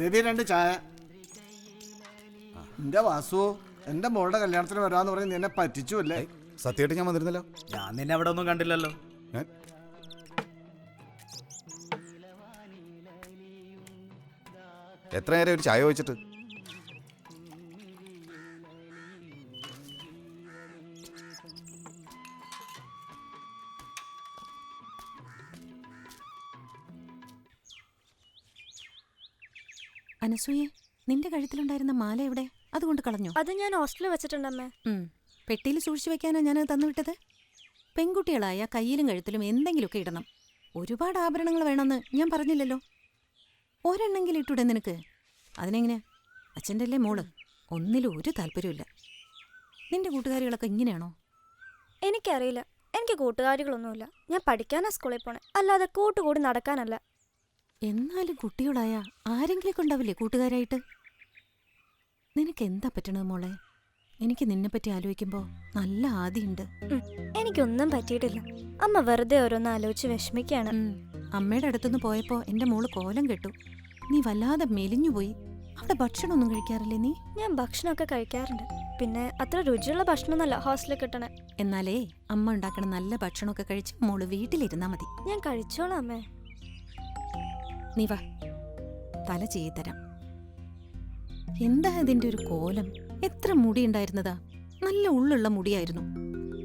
രവി രണ്ട് ചായ. എന്റെ വാസു എന്റെ മോളുടെ കല്യാണത്തിന് വരാന്ന് പറഞ്ഞ് നിന്നെ പറ്റിച്ചു അല്ലേ സത്യമായിട്ട് ഞാൻ വന്നിരുന്നല്ലോ. ഞാൻ നിന്നെ അവിടെ ഒന്നും കണ്ടില്ലല്ലോ. എത്ര നേരം ഒരു ചായ വെച്ചിട്ട് അനസൂയെ നിന്റെ കഴുത്തിലുണ്ടായിരുന്ന മാല എവിടെ? അതുകൊണ്ട് കളഞ്ഞു? അത് ഞാൻ ഹോസ്റ്റലിൽ വെച്ചിട്ടുണ്ടമ്മേ. പെട്ടിയിൽ സൂക്ഷിച്ചു വെക്കാനാ ഞാനത് തന്നുവിട്ടത്. പെൺകുട്ടികളായ കയ്യിലും കഴുത്തിലും എന്തെങ്കിലുമൊക്കെ ഇടണം. ഒരുപാട് ആഭരണങ്ങൾ വേണമെന്ന് ഞാൻ പറഞ്ഞില്ലല്ലോ. ഒരെണ്ണെങ്കിലും ഇട്ടൂടെ നിനക്ക്? അതിനെങ്ങനെ അച്ഛന്റെ അല്ലേ മോൾ. ഒന്നിലും ഒരു താല്പര്യമില്ല നിന്റെ കൂട്ടുകാരികളൊക്കെ ഇങ്ങനെയാണോ? എനിക്കറിയില്ല. എനിക്ക് കൂട്ടുകാരികളൊന്നുമില്ല. ഞാൻ പഠിക്കാനാ സ്കൂളിൽ പോണേ. അല്ലാതെ കൂട്ടുകൂടി നടക്കാനല്ല. എന്നാലും കുട്ടികളായ ആരെങ്കിലും ഉണ്ടാവില്ലേ കൂട്ടുകാരായിട്ട്? നിനക്ക് എന്താ പറ്റണത് മോളെ? എനിക്ക് നിന്നെ പറ്റി ആലോചിക്കുമ്പോ നല്ല ആദിയുണ്ട്. എനിക്കൊന്നും പറ്റിയിട്ടില്ല. അമ്മ വെറുതെ ഓരോന്ന് ആലോചിച്ച് വിഷമിക്കാണ്. അമ്മയുടെ അടുത്തുനിന്ന് പോയപ്പോ എന്റെ മോൾ കോലം കെട്ടു. നീ വല്ലാതെ മെലിഞ്ഞുപോയി അവിടെ ഭക്ഷണമൊന്നും കഴിക്കാറില്ലേ നീ? ഞാൻ ഭക്ഷണമൊക്കെ കഴിക്കാറുണ്ട്. പിന്നെ അത്ര രുചിയുള്ള ഭക്ഷണമൊന്നല്ല ഹോസ്റ്റലിൽ കിട്ടണേ. എന്നാലേ അമ്മ ഉണ്ടാക്കണ നല്ല ഭക്ഷണമൊക്കെ കഴിച്ച് മോൾ വീട്ടിലിരുന്നാ മതി. ഞാൻ കഴിച്ചോളാം അമ്മേ. നീ വാ തല ചെയ്തരാം എന്താ ഇതിന്റെ ഒരു കോലം? എത്ര മുടി ഉണ്ടായിരുന്നതാ? നല്ല ഉള്ളുള്ള മുടിയായിരുന്നു.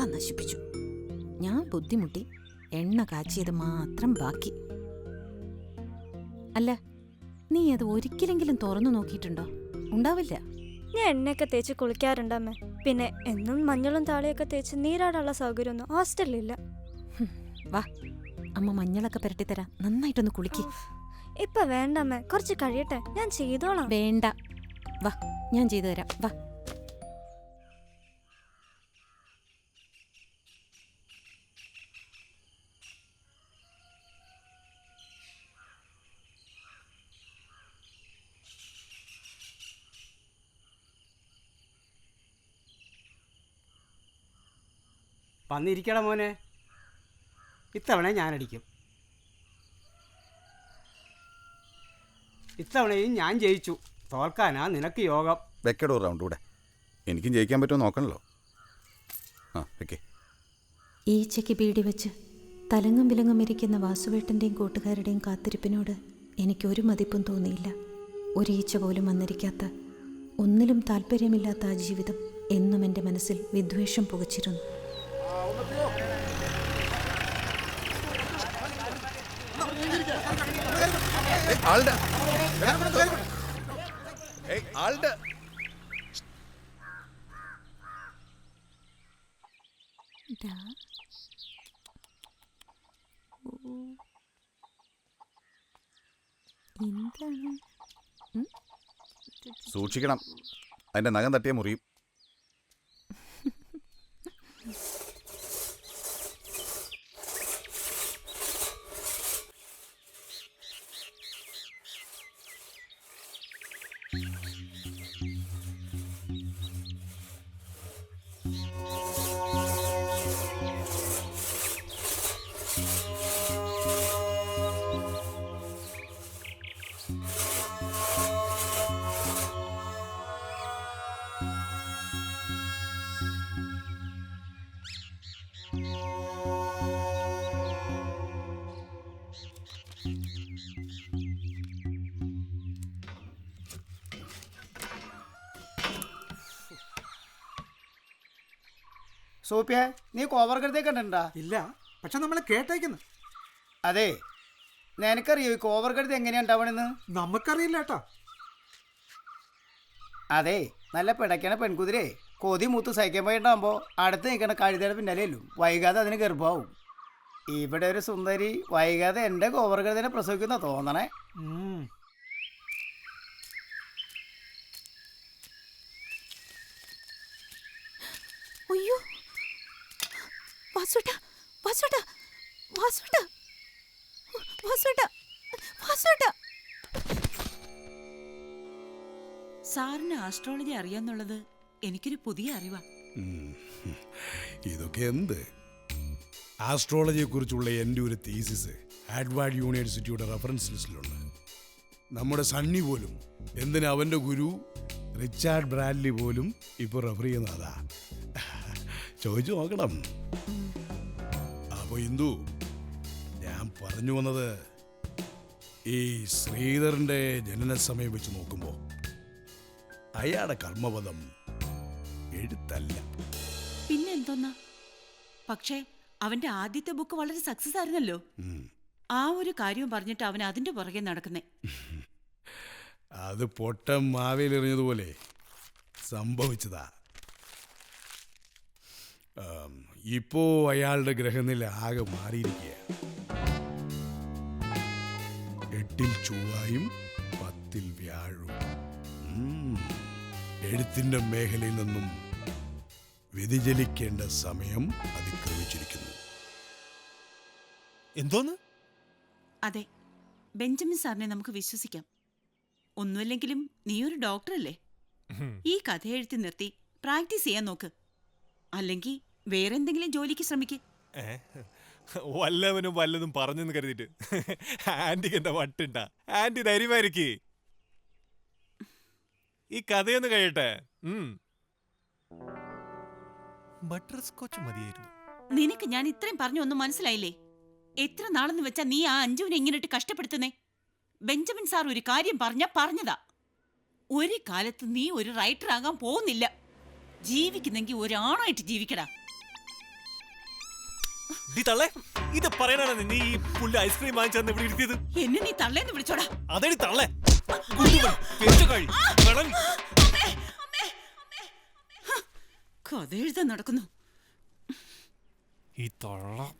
കന്നശിപ്പിച്ചു. നശിപ്പിച്ചു ഞാൻ ബുദ്ധിമുട്ടി. എണ്ണ കാച്ചിയത് മാത്രം ബാക്കി. അല്ല നീ അത് ഒരിക്കലെങ്കിലും തുറന്നു നോക്കിയിട്ടുണ്ടോ? ഉണ്ടാവില്ല. ഞാൻ എണ്ണയൊക്കെ തേച്ച് കുളിക്കാറുണ്ടമ്മേ. പിന്നെ എന്നും മഞ്ഞളും താളിയൊക്കെ തേച്ച് നീരാടാനുള്ള സൗകര്യമൊന്നും ഹോസ്റ്റലിലില്ല. വാ. അമ്മ മഞ്ഞളൊക്കെ പുരട്ടിത്തരാം. നന്നായിട്ടൊന്ന് കുളിക്ക്. ഇപ്പൊ വേണ്ടമ്മേ കുറച്ച് കഴിയട്ടെ. ഞാൻ ചെയ്തോളാം. വേണ്ട. വാ ഞാൻ ചെയ്തു തരാം. വാ. വന്നിരിക്കട മോനെ. ഇത്തവണ ഞാനടിക്കും. ഇത്തവണയും ഞാൻ ജയിച്ചു. തോൽക്കാനാ നിനക്ക് യോഗം. വെക്കടോ റൗണ്ട് കൂടെ. എനിക്കും ജയിക്കാൻ പറ്റുമോ നോക്കണല്ലോ. ആ വെക്കേ. ഈച്ചയ്ക്ക് ബീഡി വെച്ച് തലങ്ങും വിലങ്ങും ഇരിക്കുന്ന വാസുവേട്ടന്റെയും കൂട്ടുകാരുടെയും കാത്തിരിപ്പിനോട് എനിക്കൊരു മതിപ്പും തോന്നിയില്ല. ഒരീച്ച പോലും വന്നിരിക്കാത്ത ഒന്നിലും താല്പര്യമില്ലാത്ത ആ ജീവിതം എന്നും എന്റെ മനസ്സിൽ വിദ്വേഷം പുകച്ചിരുന്നു. ആളുടെ എന്താണ്? സൂക്ഷിക്കണം. അതിന്റെ നഖം തട്ടിയ മുറിയും. സോപ്പിയ നീ കോവർഗഡത്തെ കണ്ടിട്ടുണ്ടാ? ഇല്ല പക്ഷെ നമ്മളെ കേട്ടേക്കുന്നു. അതെ നിനക്കറിയോ ഈ കോവർഗഡത്തെ എങ്ങനെയാ ഉണ്ടാവണെന്ന്? നമുക്കറിയില്ല കേട്ടോ. അതെ നല്ല പിടയ്ക്കണ പെൺകുതിരെ കൊതി മൂത്ത് സഹിക്കാൻ പോയിട്ടാകുമ്പോൾ അടുത്ത് നിൽക്കണ കഴുതയുടെ പിന്നാലെയല്ലോ വൈകാതെ അതിന് ഗർഭമാവും. ഇവിടെ ഒരു സുന്ദരി വൈകാതെ എന്റെ ഗോവർഗതിനെ പ്രസവിക്കുന്ന തോന്നണേ. ഉം. അയ്യോ. വാസുട്ട വാസുട്ട വാസുട്ട വാസുട്ട വാസുട്ട സാറിന് ആസ്ട്രോളജി അറിയാന്നുള്ളത് എനിക്കൊരു പുതിയ അറിവാ. ഇതൊക്കെ എന്ത്? ആസ്ട്രോളജിയെ കുറിച്ചുള്ള എന്റെ ഒരു തീസിസ് ഹാഡ്വാർഡ് യൂണിവേഴ്സിറ്റിയുടെ റെഫറൻസ് ലിസ്റ്റിലുണ്ട്. നമ്മുടെ സണ്ണി പോലും എന്തിന് അവന്റെ ഗുരു? റിച്ചാർഡ് ബ്രാഡ്ലി പോലും ഇപ്പൊ റെഫർ ചെയ്യുന്നതാ ചോദിച്ചു നോക്കണം. അപ്പോൾ ഇന്ദു ഞാൻ പറഞ്ഞു വന്നത് ഈ ശ്രീധരന്റെ ജനന സമയം വെച്ച് നോക്കുമ്പോൾ അയാളുടെ കർമ്മപദം എഴുത്തല്ല. പിന്നെന്തോന്നാ പക്ഷേ അവന്റെ ആദ്യത്തെ ബുക്ക് വളരെ സക്സസ് ആയിരുന്നല്ലോ. ആ ഒരു കാര്യം പറഞ്ഞിട്ട് അവൻ അതിന്റെ പുറകെ നടക്കുന്നേ. അത് പൊട്ടം മാവേലെറിഞ്ഞതുപോലെ സംഭവിച്ചതാ. ഇപ്പോ അയാളുടെ ഗ്രഹനില ആകെ മാറിയിരിക്കുക എട്ടിൽ ചൊവ്വായും പത്തിൽ വ്യാഴും. എഴുത്തിന്റെ മേഖലയിൽ നിന്നും വ്യതിചലിക്കേണ്ട സമയം അതിക്രമിച്ചിരിക്കുന്നു. എന്തോന്ന്? അതെ ബെഞ്ചമിൻ സാറിനെ നമുക്ക് വിശ്വസിക്കാം. ഒന്നുമില്ലെങ്കിലും നീ ഒരു ഡോക്ടറല്ലേ? ഈ കഥ എഴുത്തി നിർത്തി പ്രാക്ടീസ് ചെയ്യാൻ നോക്ക്. അല്ലെങ്കിൽ വേറെ എന്തെങ്കിലും ജോലിക്ക് ശ്രമിക്ക്? വല്ലവനും വല്ലതും പറഞ്ഞെന്ന് കരുതിട്ട് ആന്റിക്ക് എന്താ വട്ടുണ്ട? ആന്റി ധൈര്യമായിരിക്കേ. ഈ കഥയൊന്ന് കഴിയട്ടെ. ബട്ടർ സ്കോച്ച് മതിയായിരുന്നു. നിനക്ക് ഞാൻ ഇത്രയും പറഞ്ഞു ഒന്നും മനസ്സിലായില്ലേ? എത്ര നാളെന്ന് വെച്ചാ നീ ആ അഞ്ജുവിനെ ഇങ്ങനെട്ട് കഷ്ടപ്പെടുത്തുന്നേ? ബെഞ്ചമിൻ സാർ ഒരു കാര്യം പറഞ്ഞ പറഞ്ഞതാ. ഒരു കാലത്ത് നീ ഒരു റൈറ്റർ ആകാൻ പോകുന്നില്ല. ജീവിക്കുന്നെങ്കിൽ ഒരാണായിട്ട് ജീവിക്കടാ. തള്ളേ ഇത് പറയാനാണ് നീ ഈ പുല്ല് ഐസ്ക്രീം വാങ്ങിച്ചു ഇവിടെ ഇരുത്തിയത്? എന്നെ നീ തള്ളേന്ന് വിളിച്ചോടാ. അതെ തള്ളേ. ഗുണ്ടുകൾ, കഥ എഴുതാൻ നടക്കുന്നു. ഈ തൊള്ള.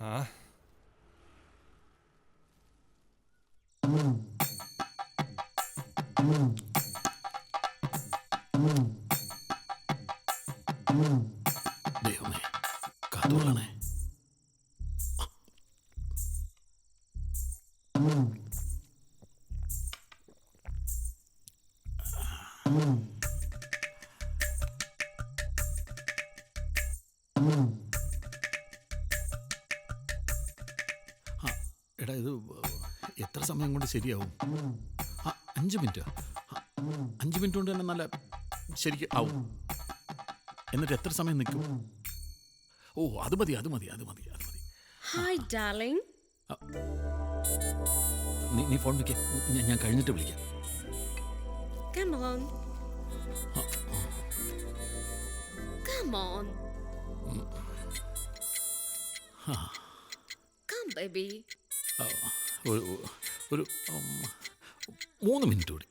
ആ. ദൈവമേ കാത്തോളണേ എടാ ഇത് എത്ര സമയം കൊണ്ട് ശരിയാവും? ആ അഞ്ച് മിനിറ്റ്. അഞ്ച് മിനിറ്റ് കൊണ്ട് തന്നെ നല്ല ശരിക്കും ആവും. എന്നിട്ട് എത്ര സമയം നിൽക്കും? ഓ അത് മതി അത് മതി അത് മതി അത് മതി. ഹായ് ഡാർലിംഗ് നീ നീ ഫോൺ വിളിക്കാം ഞാൻ ഞാൻ കഴിഞ്ഞിട്ട് വിളിക്കാം. Come on. Come on. Come, baby. ഒരു മൂന്ന് മിനിറ്റ് കൂടി.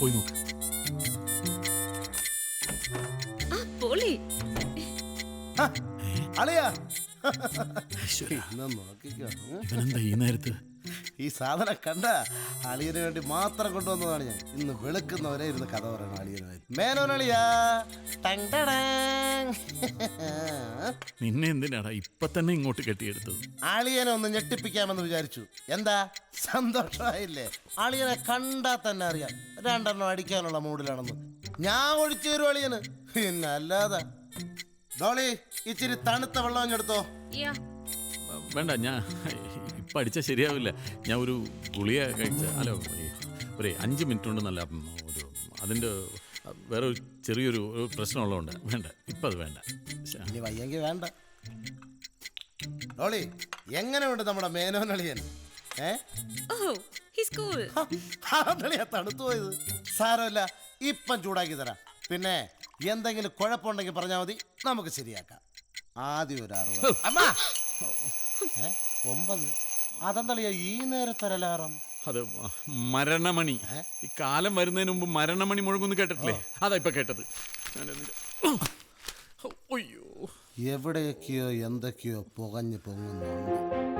പോയി നോക്ക്. അളിയാ നോക്കിക്കോ. ഇവനെന്താ ഈ നേരത്ത് ഈ സാധനം കണ്ട അളിയന് വേണ്ടി മാത്രം കൊണ്ടുവന്നതാണ് ഞാൻ. ഇന്ന് വെളുക്കുന്നവരെ ഇരുന്ന് കഥ പറയണം അളിയന് മേനോനളിയാ. നിന്നെ എന്തിനാടാ ഇപ്പൊ തന്നെ ഇങ്ങോട്ട് കെട്ടിയെടുത്തത്? അളിയനെ ഒന്ന് ഞെട്ടിപ്പിക്കാമെന്ന് വിചാരിച്ചു. എന്താ? സന്തോഷമായില്ലേ? അളിയനെ കണ്ടാ തന്നെ അറിയാം. രണ്ടെണ്ണം അടിക്കാനുള്ള മൂഡിലാണെന്ന്. ഞാൻ ഒഴിച്ചു തരും അളിയന്. പിന്നെ അല്ലാതെ. ഡോളി ഇച്ചിരി തണുത്ത വെള്ളം എടുത്തോ. വേണ്ട ഞാൻ ഇപ്പം അടിച്ചാൽ ശരിയാവില്ല. ഞാൻ ഒരു ഗുളിക കഴിച്ച അല്ല ഒരു അഞ്ച് മിനിറ്റ് കൊണ്ട് നല്ല ഒരു അതിന്റെ വേറെ ഒരു ചെറിയൊരു പ്രശ്നമുള്ളതുകൊണ്ട് വേണ്ട ഇപ്പം അത് വേണ്ട. ഇനി വയ്യെങ്കിൽ വേണ്ട. ഡോളി എങ്ങനെയുണ്ട് നമ്മുടെ മേനോനളിയൻ തണുത്തു പോയത്. സാരമില്ല ഇപ്പം ചൂടാക്കി തരാം. പിന്നെ എന്തെങ്കിലും കുഴപ്പമുണ്ടെങ്കിൽ പറഞ്ഞാൽ മതി നമുക്ക് ശരിയാക്കാം. ആദ്യം ഒരു അറുപത്. അമ്മ! ഒമ്പത്. അതെന്തളിയാ ഈ നേരത്തൊരലാറം അത് മരണമണി. ഈ കാലം വരുന്നതിന് മുമ്പ് മരണമണി മുഴങ്ങുന്നു കേട്ടിട്ടില്ലേ? അതാ ഇപ്പൊ കേട്ടത്. അയ്യോ. എവിടെയൊക്കെയോ എന്തൊക്കെയോ പുകഞ്ഞു പൊങ്ങുന്നുണ്ട്.